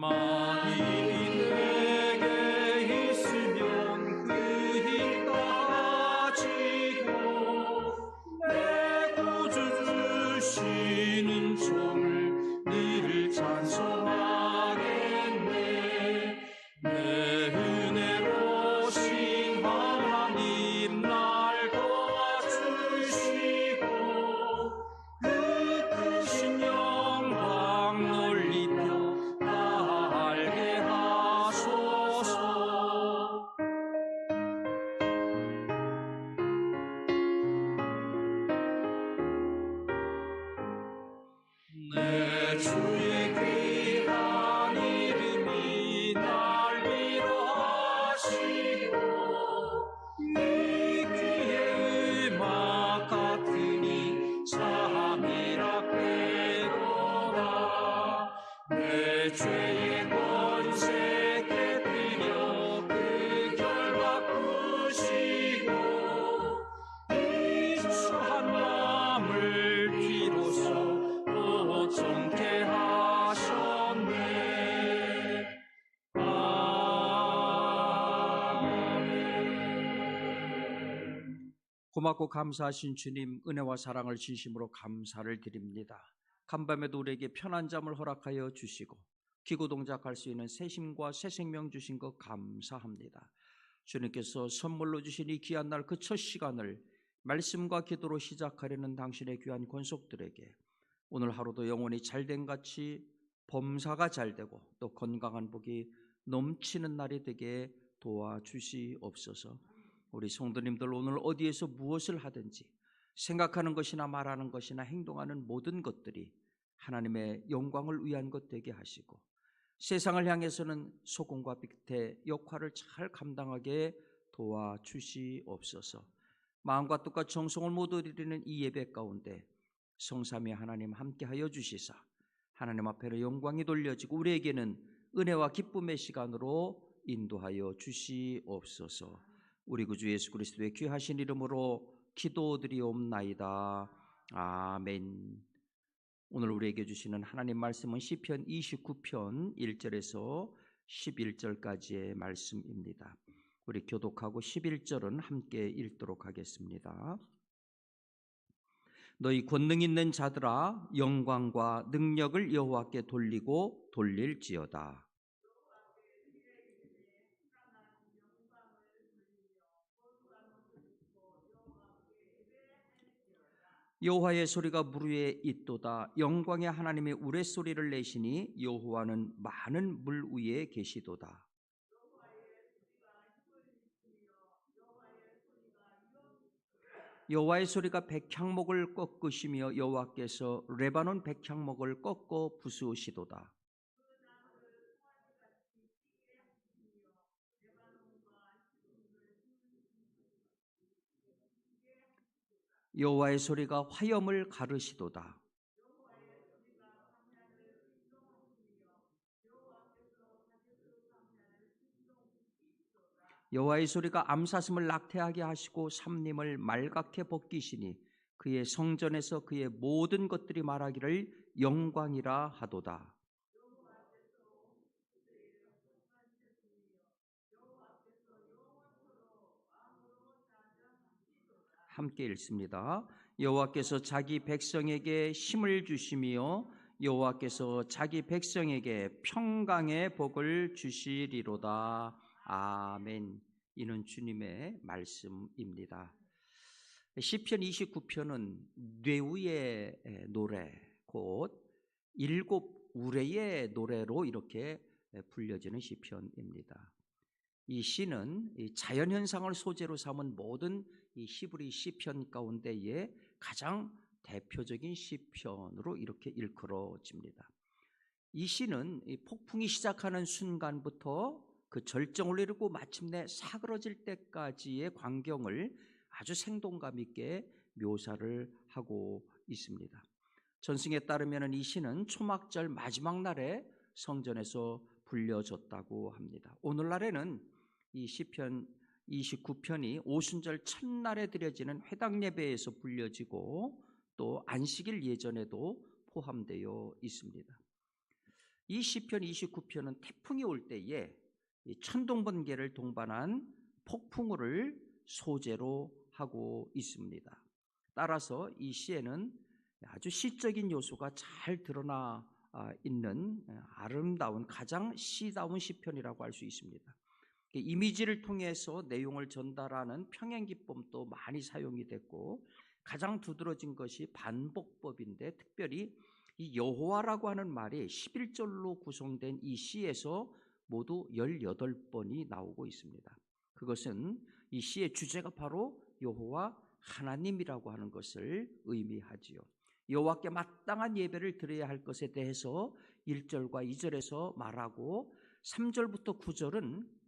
만 고맙고 감사하신 주님 은혜와 사랑을 진심으로 감사를 드립니다. 간밤에도 우리에게 편한 잠을 허락하여 주시고 기고 동작할 수 있는 새 힘과 새 생명 주신 것 감사합니다. 주님께서 선물로 주신 이 귀한 날 그 첫 시간을 말씀과 기도로 시작하려는 당신의 귀한 권속들에게 오늘 하루도 영원히 잘된 같이 범사가 잘되고 또 건강한 복이 넘치는 날이 되게 도와주시옵소서. 우리 성도님들 오늘 어디에서 무엇을 하든지 생각하는 것이나 말하는 것이나 행동하는 모든 것들이 하나님의 영광을 위한 것 되게 하시고 세상을 향해서는 소금과 빛의 역할을 잘 감당하게 도와주시옵소서. 마음과 뜻과 정성을 모두 드리는 이 예배 가운데 성삼위 하나님 함께하여 주시사 하나님 앞에는 영광이 돌려지고 우리에게는 은혜와 기쁨의 시간으로 인도하여 주시옵소서. 우리 구주 예수 그리스도의 귀하신 이름으로 기도드리옵나이다. 아멘. 오늘 우리에게 주시는 하나님 말씀은 시편 29편 1절에서 11절까지의 말씀입니다. 우리 교독하고 11절은 함께 읽도록 하겠습니다. 너희 권능 있는 자들아 영광과 능력을 여호와께 돌리고 돌릴지어다. 여호와의 소리가 물 위에 있도다. 영광의 하나님의 우레소리를 내시니 여호와는 많은 물 위에 계시도다. 여호와의 소리가 백향목을 꺾으시며 여호와께서 레바논 백향목을 꺾어 부수시도다. 여호와의 소리가 화염을 가르시도다. 여호와의 소리가 암사슴을 낙태하게 하시고 삼림을 말갛게 벗기시니 그의 성전에서 그의 모든 것들이 말하기를 영광이라 하도다. 함께 읽습니다. 여호와께서 자기 백성에게 힘을 주시며 여호와께서 자기 백성에게 평강의 복을 주시리로다. 아멘. 이는 주님의 말씀입니다. 시편 29편은 뇌우의 노래, 곧 일곱 우레의 노래로 이렇게 불려지는 시편입니다. 이 시는 이 자연 현상을 소재로 삼은 모든 이 히브리 시편 가운데에 가장 대표적인 시편으로 이렇게 일컬어집니다. 이 시는 이 폭풍이 시작하는 순간부터 그 절정을 이루고 마침내 사그러질 때까지의 광경을 아주 생동감 있게 묘사를 하고 있습니다. 전승에 따르면 이 시는 초막절 마지막 날에 성전에서 불려졌다고 합니다. 오늘날에는 이 시편 29편이 오순절 첫날에 드려지는 회당 예배에서 불려지고 또 안식일 예전에도 포함되어 있습니다. 이 시편 29편은 태풍이 올 때에 천둥 번개를 동반한 폭풍우를 소재로 하고 있습니다. 따라서 이 시에는 아주 시적인 요소가 잘 드러나 있는 아름다운 가장 시다운 시편이라고 할 수 있습니다. 이미지를 통해서 내용을 전달하는 평행 기법도 많이 사용이 됐고 가장 두드러진 것이 반복법인데 특별히 이 여호와라고 하는 말이 11절로 구성된 이 시에서 모두 18번이 나오고 있습니다. 그것은 이 시의 주제가 바로 여호와 하나님이라고 하는 것을 의미하지요. 여호와께 마땅한 예배를 드려야 할 것에 대해서 1절과 2절에서 말하고 3절부터 9절은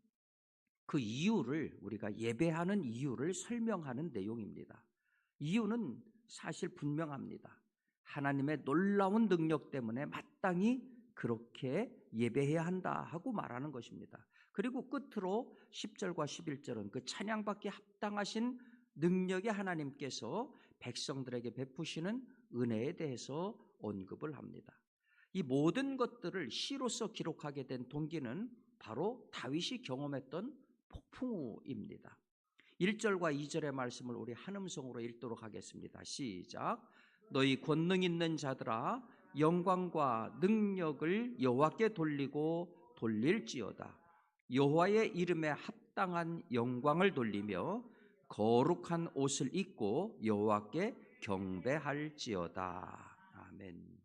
그 이유를 우리가 예배하는 이유를 설명하는 내용입니다. 이유는 사실 분명합니다. 하나님의 놀라운 능력 때문에 마땅히 그렇게 예배해야 한다 하고 말하는 것입니다. 그리고 끝으로 10절과 11절은 그 찬양받기 합당하신 능력의 하나님께서 백성들에게 베푸시는 은혜에 대해서 언급을 합니다. 이 모든 것들을 시로서 기록하게 된 동기는 바로 다윗이 경험했던 폭풍우입니다. 1절과 2절의 말씀을 우리 한음성으로 읽도록 하겠습니다. 시작. 너희 권능 있는 자들아 영광과 능력을 여호와께 돌리고 돌릴지어다. 여호와의 이름에 합당한 영광을 돌리며 거룩한 옷을 입고 여호와께 경배할지어다. 아멘.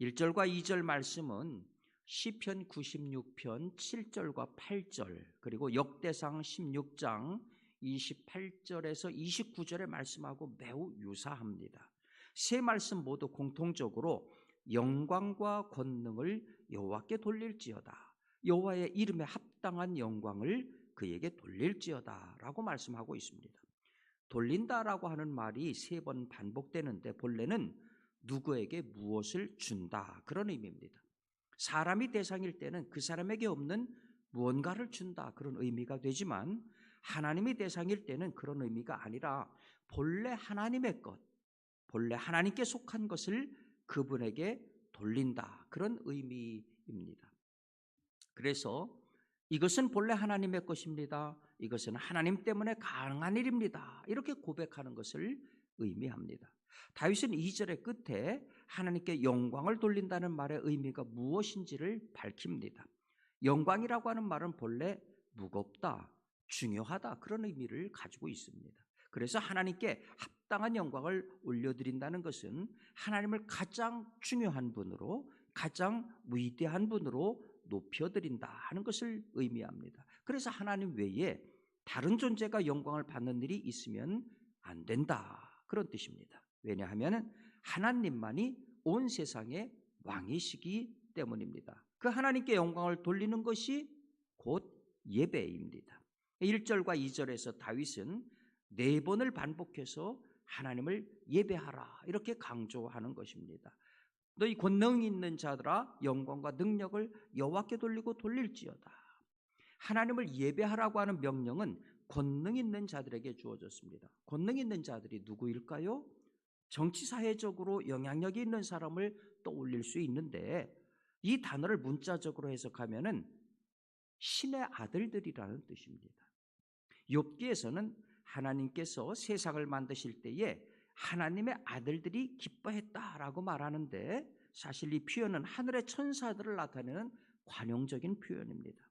1절과 2절 말씀은 시편 96편 7절과 8절 그리고 역대상 16장 28절에서 29절의 말씀하고 매우 유사합니다. 세 말씀 모두 공통적으로 영광과 권능을 여호와께 돌릴지어다. 여호와의 이름에 합당한 영광을 그에게 돌릴지어다라고 말씀하고 있습니다. 돌린다라고 하는 말이 세 번 반복되는데 본래는 누구에게 무엇을 준다 그런 의미입니다. 사람이 대상일 때는 그 사람에게 없는 무언가를 준다 그런 의미가 되지만 하나님이 대상일 때는 그런 의미가 아니라 본래 하나님의 것, 본래 하나님께 속한 것을 그분에게 돌린다 그런 의미입니다. 그래서 이것은 본래 하나님의 것입니다. 이것은 하나님 때문에 가능한 일입니다. 이렇게 고백하는 것을 의미합니다. 다윗은 2절의 끝에 하나님께 영광을 돌린다는 말의 의미가 무엇인지를 밝힙니다. 영광이라고 하는 말은 본래 무겁다, 중요하다 그런 의미를 가지고 있습니다. 그래서 하나님께 합당한 영광을 올려드린다는 것은 하나님을 가장 중요한 분으로 가장 위대한 분으로 높여드린다 하는 것을 의미합니다. 그래서 하나님 외에 다른 존재가 영광을 받는 일이 있으면 안 된다 그런 뜻입니다. 왜냐하면 하나님만이 온 세상의 왕이시기 때문입니다. 그 하나님께 영광을 돌리는 것이 곧 예배입니다. 1절과 2절에서 다윗은 네 번을 반복해서 하나님을 예배하라 이렇게 강조하는 것입니다. 너희 권능 있는 자들아 영광과 능력을 여호와께 돌리고 돌릴지어다. 하나님을 예배하라고 하는 명령은 권능 있는 자들에게 주어졌습니다. 권능 있는 자들이 누구일까요? 정치 사회적으로 영향력이 있는 사람을 떠올릴 수 있는데 이 단어를 문자적으로 해석하면은 신의 아들들이라는 뜻입니다. 욥기에서는 하나님께서 세상을 만드실 때에 하나님의 아들들이 기뻐했다라고 말하는데 사실 이 표현은 하늘의 천사들을 나타내는 관용적인 표현입니다.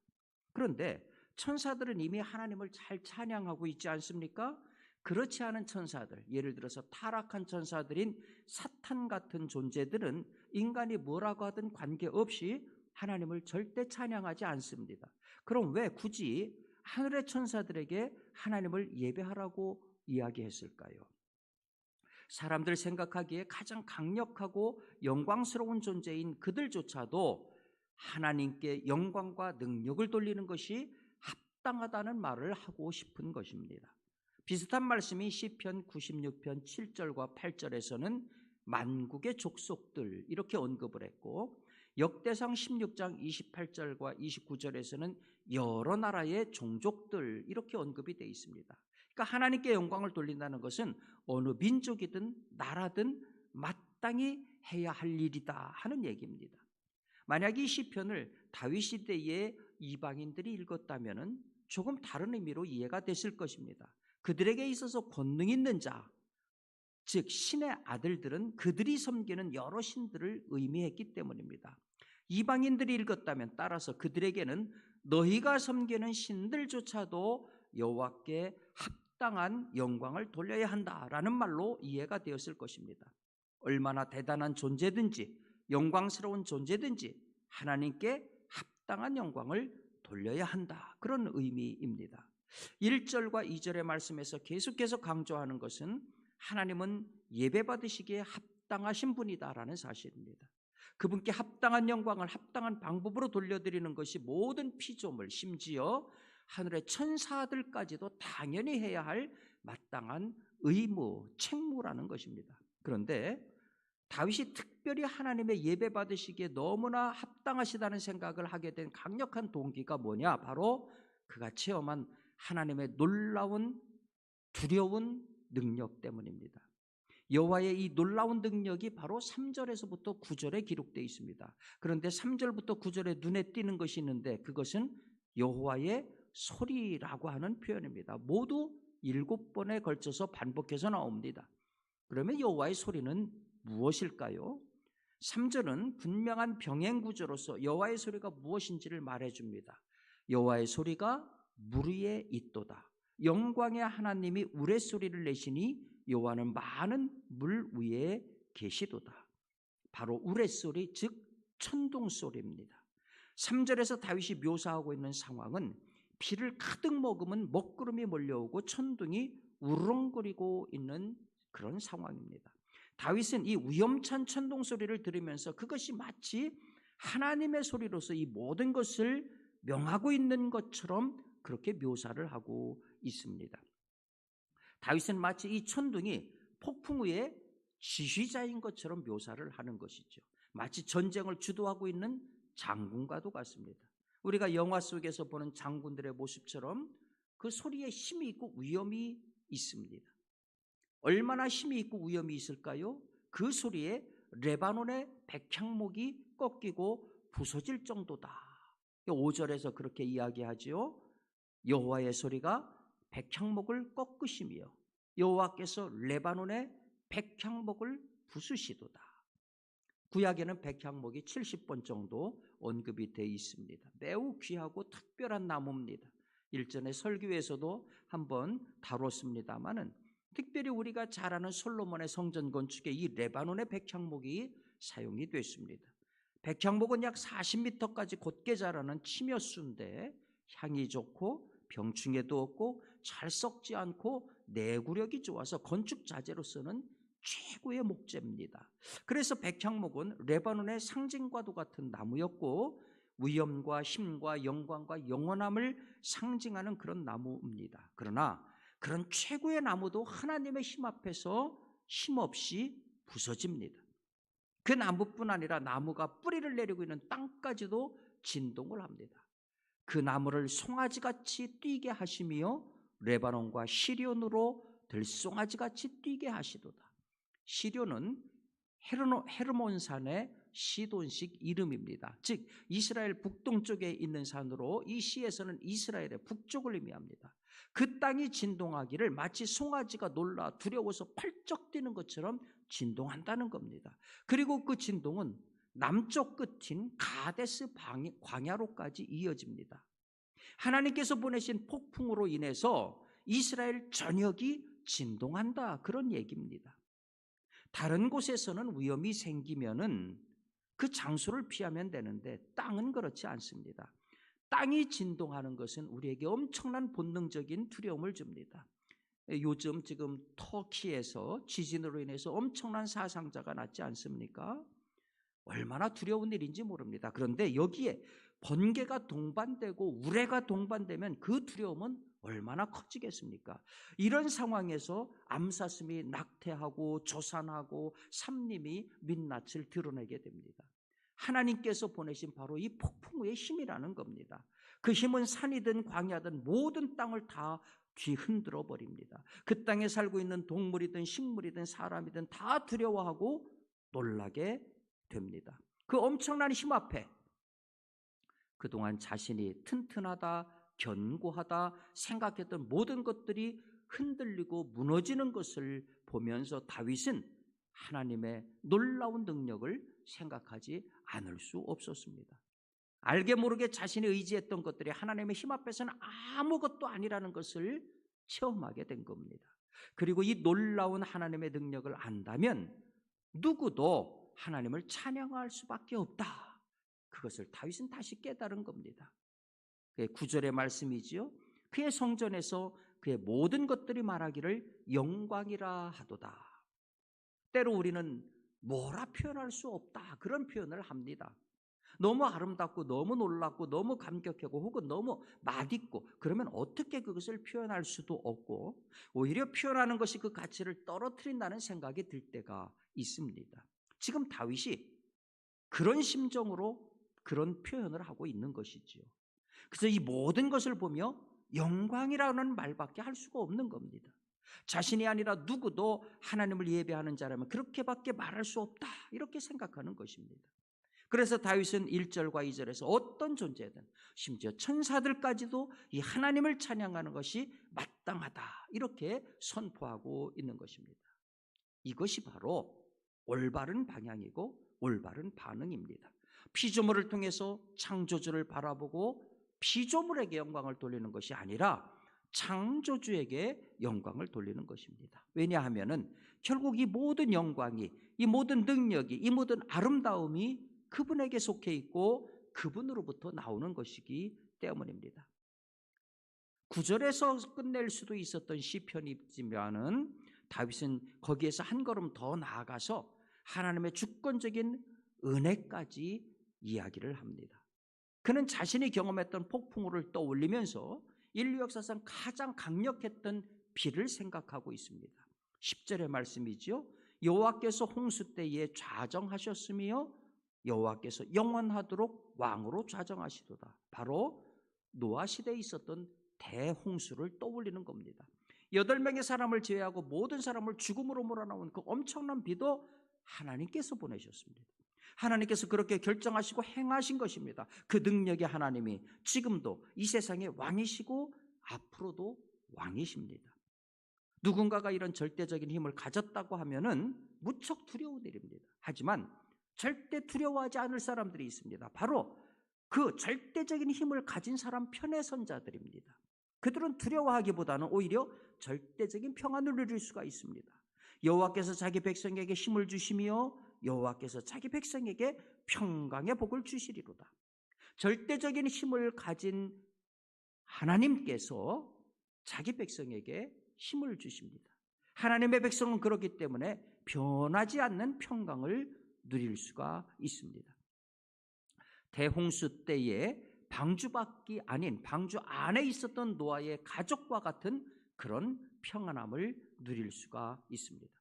그런데 천사들은 이미 하나님을 잘 찬양하고 있지 않습니까? 그렇지 않은 천사들, 예를 들어서 타락한 천사들인 사탄 같은 존재들은 인간이 뭐라고 하든 관계없이 하나님을 절대 찬양하지 않습니다. 그럼 왜 굳이 하늘의 천사들에게 하나님을 예배하라고 이야기했을까요? 사람들 생각하기에 가장 강력하고 영광스러운 존재인 그들조차도 하나님께 영광과 능력을 돌리는 것이 합당하다는 말을 하고 싶은 것입니다. 비슷한 말씀이 시편 96편 7절과 8절에서는 만국의 족속들 이렇게 언급을 했고 역대상 16장 28절과 29절에서는 여러 나라의 종족들 이렇게 언급이 되어 있습니다. 그러니까 하나님께 영광을 돌린다는 것은 어느 민족이든 나라든 마땅히 해야 할 일이다 하는 얘기입니다. 만약 이 시편을 다윗 시대의 이방인들이 읽었다면 조금 다른 의미로 이해가 됐을 것입니다. 그들에게 있어서 권능 있는 자, 즉 신의 아들들은 그들이 섬기는 여러 신들을 의미했기 때문입니다. 이방인들이 읽었다면 따라서 그들에게는 너희가 섬기는 신들조차도 여호와께 합당한 영광을 돌려야 한다라는 말로 이해가 되었을 것입니다. 얼마나 대단한 존재든지 영광스러운 존재든지 하나님께 합당한 영광을 돌려야 한다. 그런 의미입니다. 1절과 2절의 말씀에서 계속해서 강조하는 것은 하나님은 예배받으시기에 합당하신 분이다라는 사실입니다. 그분께 합당한 영광을 합당한 방법으로 돌려드리는 것이 모든 피조물, 심지어 하늘의 천사들까지도 당연히 해야 할 마땅한 의무, 책무라는 것입니다. 그런데 다윗이 특별히 하나님의 예배 받으시기에 너무나 합당하시다는 생각을 하게 된 강력한 동기가 뭐냐? 바로 그가 체험한 하나님의 놀라운 두려운 능력 때문입니다. 여호와의 이 놀라운 능력이 바로 3절에서부터 9절에 기록되어 있습니다. 그런데 3절부터 9절에 눈에 띄는 것이 있는데 그것은 여호와의 소리라고 하는 표현입니다. 모두 일곱 번에 걸쳐서 반복해서 나옵니다. 그러면 여호와의 소리는 무엇일까요? 3절은 분명한 병행 구조로서 여호와의 소리가 무엇인지를 말해 줍니다. 여호와의 소리가 물 위에 있도다. 영광의 하나님이 우레소리를 내시니 여호와는 많은 물 위에 계시도다. 바로 우레소리 즉 천둥소리입니다. 3절에서 다윗이 묘사하고 있는 상황은 피를 가득 머금은 먹구름이 몰려오고 천둥이 우렁거리고 있는 그런 상황입니다. 다윗은 이 위험찬 천둥 소리를 들으면서 그것이 마치 하나님의 소리로서 이 모든 것을 명하고 있는 것처럼 그렇게 묘사를 하고 있습니다. 다윗은 마치 이 천둥이 폭풍 위에 지휘자인 것처럼 묘사를 하는 것이죠. 마치 전쟁을 주도하고 있는 장군과도 같습니다. 우리가 영화 속에서 보는 장군들의 모습처럼 그 소리에 힘이 있고 위험이 있습니다. 얼마나 힘이 있고 위험이 있을까요? 그 소리에 레바논의 백향목이 꺾이고 부서질 정도다. 5절에서 그렇게 이야기하지요. 여호와의 소리가 백향목을 꺾으시며 여호와께서 레바논의 백향목을 부수시도다. 구약에는 백향목이 70번 정도 언급이 되어 있습니다. 매우 귀하고 특별한 나무입니다. 일전에 설교에서도 한번 다뤘습니다마는 특별히 우리가 잘 아는 솔로몬의 성전 건축에 이 레바논의 백향목이 사용이 됐습니다. 백향목은 약 40m까지 곧게 자라는 치며수인데 향이 좋고 병충해도 없고 잘 썩지 않고 내구력이 좋아서 건축 자재로서는 최고의 목재입니다. 그래서 백향목은 레바논의 상징과도 같은 나무였고 위엄과 힘과 영광과 영원함을 상징하는 그런 나무입니다. 그러나 그런 최고의 나무도 하나님의 힘 앞에서 힘없이 부서집니다. 그 나무뿐 아니라 나무가 뿌리를 내리고 있는 땅까지도 진동을 합니다. 그 나무를 송아지같이 뛰게 하시며 레바논과 시련으로 들송아지같이 뛰게 하시도다. 시련은 헤르몬 산의 시돈식 이름입니다. 즉 이스라엘 북동쪽에 있는 산으로 이 시에서는 이스라엘의 북쪽을 의미합니다. 그 땅이 진동하기를 마치 송아지가 놀라 두려워서 펄쩍 뛰는 것처럼 진동한다는 겁니다. 그리고 그 진동은 남쪽 끝인 가데스 광야로까지 이어집니다. 하나님께서 보내신 폭풍으로 인해서 이스라엘 전역이 진동한다 그런 얘기입니다. 다른 곳에서는 위험이 생기면은 그 장소를 피하면 되는데 땅은 그렇지 않습니다. 땅이 진동하는 것은 우리에게 엄청난 본능적인 두려움을 줍니다. 요즘 지금 터키에서 지진으로 인해서 엄청난 사상자가 났지 않습니까? 얼마나 두려운 일인지 모릅니다. 그런데 여기에 번개가 동반되고 우레가 동반되면 그 두려움은 얼마나 커지겠습니까? 이런 상황에서 암사슴이 낙태하고 조산하고 삼림이 민낯을 드러내게 됩니다. 하나님께서 보내신 바로 이 폭풍우의 힘이라는 겁니다. 그 힘은 산이든 광야든 모든 땅을 다 뒤흔들어 버립니다. 그 땅에 살고 있는 동물이든 식물이든 사람이든 다 두려워하고 놀라게 됩니다. 그 엄청난 힘 앞에 그동안 자신이 튼튼하다, 견고하다 생각했던 모든 것들이 흔들리고 무너지는 것을 보면서 다윗은 하나님의 놀라운 능력을 생각하지 않을 수 없었습니다. 알게 모르게 자신이 의지했던 것들이 하나님의 힘 앞에서는 아무것도 아니라는 것을 체험하게 된 겁니다. 그리고 이 놀라운 하나님의 능력을 안다면 누구도 하나님을 찬양할 수밖에 없다. 그것을 다윗은 다시 깨달은 겁니다. 그의 구절의 말씀이지요. 그의 성전에서 그의 모든 것들이 말하기를 영광이라 하도다. 때로 우리는 뭐라 표현할 수 없다. 그런 표현을 합니다. 너무 아름답고 너무 놀랍고 너무 감격하고 혹은 너무 맛있고 그러면 어떻게 그것을 표현할 수도 없고 오히려 표현하는 것이 그 가치를 떨어뜨린다는 생각이 들 때가 있습니다. 지금 다윗이 그런 심정으로 그런 표현을 하고 있는 것이지요. 그래서 이 모든 것을 보며 영광이라는 말밖에 할 수가 없는 겁니다. 자신이 아니라 누구도 하나님을 예배하는 자라면 그렇게밖에 말할 수 없다. 이렇게 생각하는 것입니다. 그래서 다윗은 1절과 2절에서 어떤 존재든 심지어 천사들까지도 이 하나님을 찬양하는 것이 마땅하다. 이렇게 선포하고 있는 것입니다. 이것이 바로 올바른 방향이고 올바른 반응입니다. 피조물을 통해서 창조주를 바라보고 피조물에게 영광을 돌리는 것이 아니라 창조주에게 영광을 돌리는 것입니다. 왜냐하면은 결국 이 모든 영광이 이 모든 능력이 이 모든 아름다움이 그분에게 속해 있고 그분으로부터 나오는 것이기 때문입니다. 구절에서 끝낼 수도 있었던 시편이지만은 다윗은 거기에서 한 걸음 더 나아가서 하나님의 주권적인 은혜까지 이야기를 합니다. 그는 자신이 경험했던 폭풍우를 떠올리면서 인류 역사상 가장 강력했던 비를 생각하고 있습니다. 10절의 말씀이지요. 여호와께서 홍수 때에 좌정하셨으며 여호와께서 영원하도록 왕으로 좌정하시도다. 바로 노아 시대에 있었던 대홍수를 떠올리는 겁니다. 여덟 명의 사람을 제외하고 모든 사람을 죽음으로 몰아넣은 그 엄청난 비도 하나님께서 보내셨습니다. 하나님께서 그렇게 결정하시고 행하신 것입니다. 그 능력의 하나님이 지금도 이 세상의 왕이시고 앞으로도 왕이십니다. 누군가가 이런 절대적인 힘을 가졌다고 하면은 무척 두려운 일입니다. 하지만 절대 두려워하지 않을 사람들이 있습니다. 바로 그 절대적인 힘을 가진 사람 편에 선 자들입니다. 그들은 두려워하기보다는 오히려 절대적인 평안을 누릴 수가 있습니다. 여호와께서 자기 백성에게 힘을 주시며 여호와께서 자기 백성에게 평강의 복을 주시리로다. 절대적인 힘을 가진 하나님께서 자기 백성에게 힘을 주십니다. 하나님의 백성은 그렇기 때문에 변하지 않는 평강을 누릴 수가 있습니다. 대홍수 때에 방주밖이 아닌 방주 안에 있었던 노아의 가족과 같은 그런 평안함을 누릴 수가 있습니다.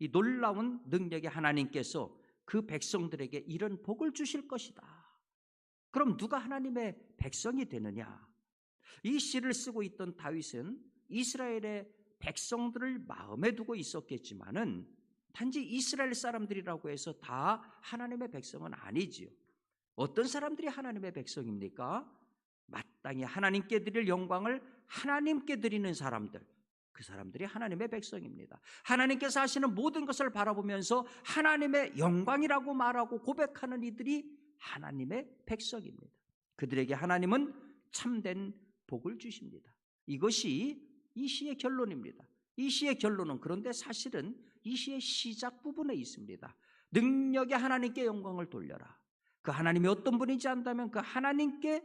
이 놀라운 능력의 하나님께서 그 백성들에게 이런 복을 주실 것이다. 그럼 누가 하나님의 백성이 되느냐? 이 시를 쓰고 있던 다윗은 이스라엘의 백성들을 마음에 두고 있었겠지만은 단지 이스라엘 사람들이라고 해서 다 하나님의 백성은 아니지요. 어떤 사람들이 하나님의 백성입니까? 마땅히 하나님께 드릴 영광을 하나님께 드리는 사람들. 그 사람들이 하나님의 백성입니다. 하나님께서 하시는 모든 것을 바라보면서 하나님의 영광이라고 말하고 고백하는 이들이 하나님의 백성입니다. 그들에게 하나님은 참된 복을 주십니다. 이것이 이 시의 결론입니다. 이 시의 결론은 그런데 사실은 이 시의 시작 부분에 있습니다. 능력의 하나님께 영광을 돌려라. 그 하나님이 어떤 분인지 안다면 그 하나님께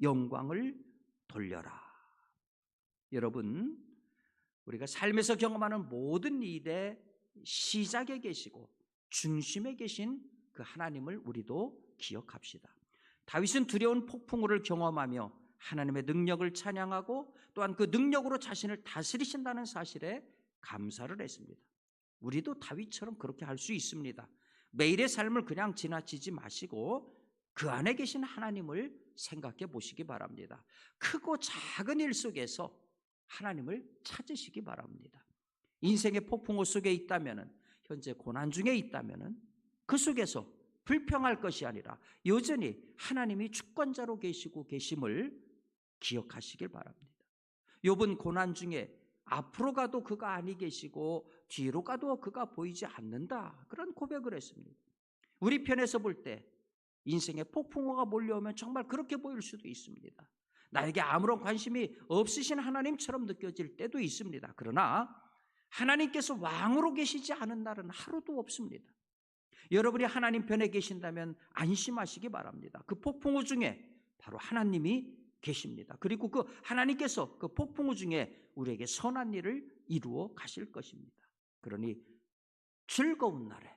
영광을 돌려라. 여러분, 우리가 삶에서 경험하는 모든 일의 시작에 계시고 중심에 계신 그 하나님을 우리도 기억합시다. 다윗은 두려운 폭풍우를 경험하며 하나님의 능력을 찬양하고 또한 그 능력으로 자신을 다스리신다는 사실에 감사를 했습니다. 우리도 다윗처럼 그렇게 할 수 있습니다. 매일의 삶을 그냥 지나치지 마시고 그 안에 계신 하나님을 생각해 보시기 바랍니다. 크고 작은 일 속에서 하나님을 찾으시기 바랍니다. 인생의 폭풍우 속에 있다면은 현재 고난 중에 있다면은 그 속에서 불평할 것이 아니라 여전히 하나님이 주권자로 계시고 계심을 기억하시길 바랍니다. 욥은 고난 중에 앞으로 가도 그가 아니 계시고 뒤로 가도 그가 보이지 않는다. 그런 고백을 했습니다. 우리 편에서 볼 때 인생의 폭풍우가 몰려오면 정말 그렇게 보일 수도 있습니다. 나에게 아무런 관심이 없으신 하나님처럼 느껴질 때도 있습니다. 그러나 하나님께서 왕으로 계시지 않은 날은 하루도 없습니다. 여러분이 하나님 편에 계신다면 안심하시기 바랍니다. 그 폭풍우 중에 바로 하나님이 계십니다. 그리고 그 하나님께서 그 폭풍우 중에 우리에게 선한 일을 이루어 가실 것입니다. 그러니 즐거운 날에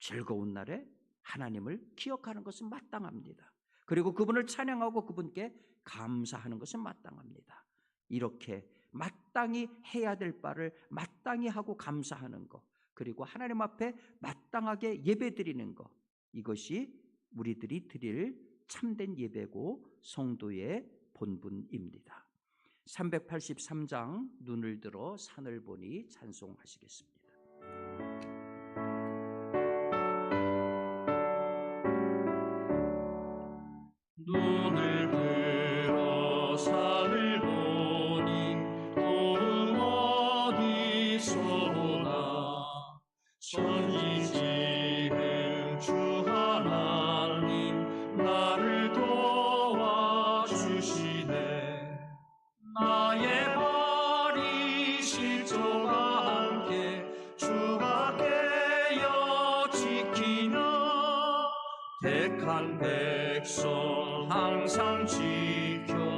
즐거운 날에 하나님을 기억하는 것은 마땅합니다. 그리고 그분을 찬양하고 그분께 감사하는 것은 마땅합니다. 이렇게 마땅히 해야 될 바를 마땅히 하고 감사하는 것, 그리고 하나님 앞에 마땅하게 예배 드리는 것, 이것이 우리들이 드릴 참된 예배고 성도의 본분입니다. 383장 눈을 들어 산을 보니 찬송하시겠습니다. 전지지는 주 하나님 나를 도와주시네. 나의 발이 실족과 함께 주가 깨어 지키며 택한 백성 항상 지켜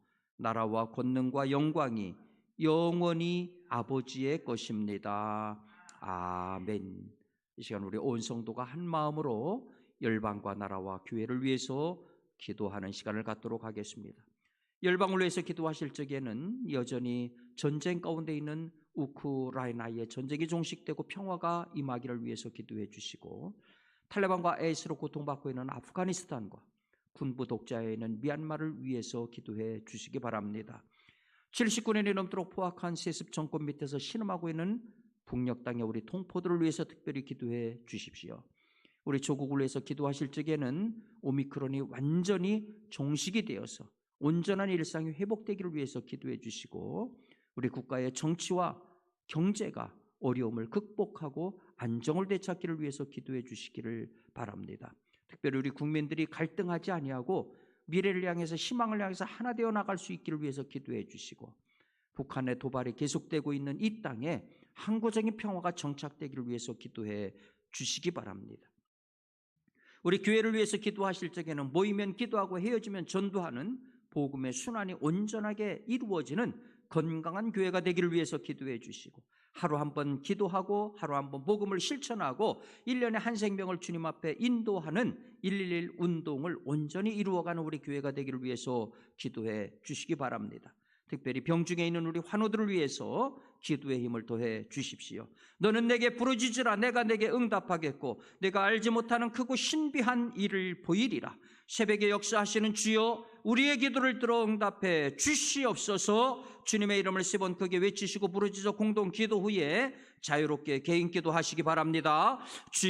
나라와 권능과 영광이 영원히 아버지의 것입니다. 아멘. 이 시간 우리 온 성도가 한 마음으로 열방과 나라와 교회를 위해서 기도하는 시간을 갖도록 하겠습니다. 열방을 위해서 기도하실 적에는 여전히 전쟁 가운데 있는 우크라이나의 전쟁이 종식되고 평화가 임하기를 위해서 기도해 주시고 탈레반과 에이스로 고통받고 있는 아프가니스탄과 군부 독자에 있는 미얀마를 위해서 기도해 주시기 바랍니다. 79년이 넘도록 포악한 세습 정권 밑에서 신음하고 있는 북녘 땅의 우리 동포들을 위해서 특별히 기도해 주십시오. 우리 조국을 위해서 기도하실 적에는 오미크론이 완전히 종식이 되어서 온전한 일상이 회복되기를 위해서 기도해 주시고 우리 국가의 정치와 경제가 어려움을 극복하고 안정을 되찾기를 위해서 기도해 주시기를 바랍니다. 특별히 우리 국민들이 갈등하지 아니하고 미래를 향해서 희망을 향해서 하나 되어 나갈 수 있기를 위해서 기도해 주시고 북한의 도발이 계속되고 있는 이 땅에 항구적인 평화가 정착되기를 위해서 기도해 주시기 바랍니다. 우리 교회를 위해서 기도하실 적에는 모이면 기도하고 헤어지면 전도하는 복음의 순환이 온전하게 이루어지는 건강한 교회가 되기를 위해서 기도해 주시고 하루 한 번 기도하고 하루 한 번 복음을 실천하고 1년에 한 생명을 주님 앞에 인도하는 111 운동을 온전히 이루어가는 우리 교회가 되기를 위해서 기도해 주시기 바랍니다. 특별히 병중에 있는 우리 환우들을 위해서 기도의 힘을 더해 주십시오. 너는 내게 부르짖으라 내가 내게 응답하겠고 내가 알지 못하는 크고 신비한 일을 보이리라. 새벽에 역사하시는 주여 우리의 기도를 들어 응답해 주시옵소서 주님의 이름을 세 번 크게 외치시고 부르짖어 공동 기도 후에 자유롭게 개인 기도 하시기 바랍니다. 주